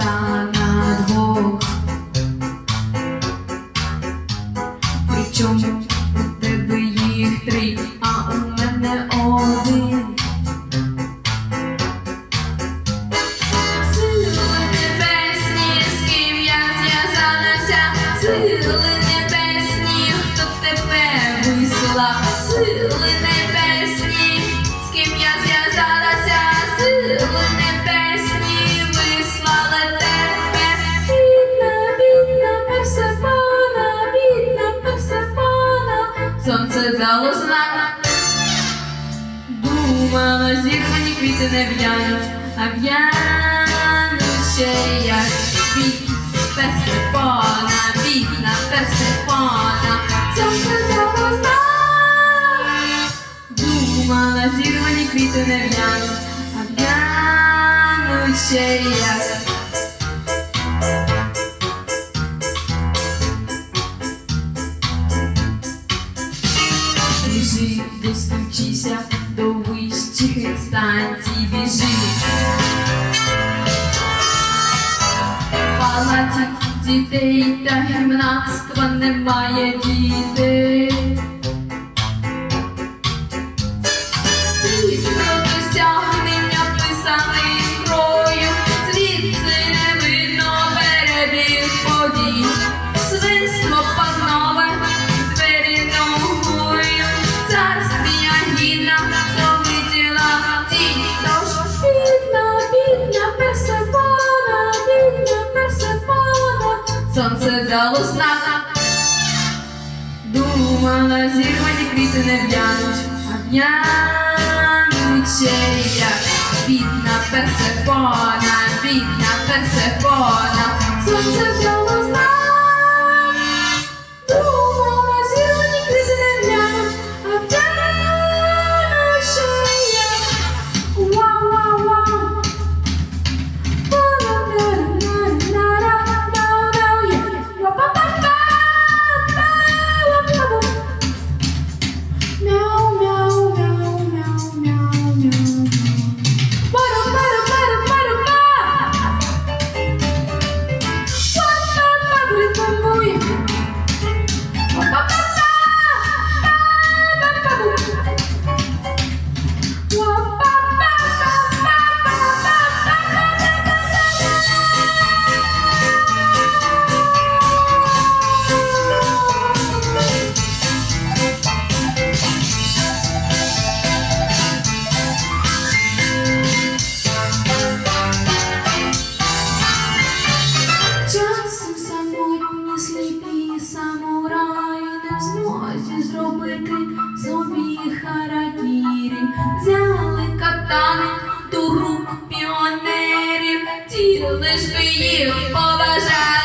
sun. Думала, зірвані квіти не в'януть, а в'януть ще як бідна Персефона, бідна Персефона, сонце дало знак. Думала, зірвані квіти не в'януть, а в'януть ще як Біжи, достучися до станцій інстанцій, біжи. Палаті дітей та гімнатства немає дітей. Сонце дало знак. Думала, зірвані квіти не в'януть, а в'януть як бідна Персефона, бідна Персефона, до рук піонерів,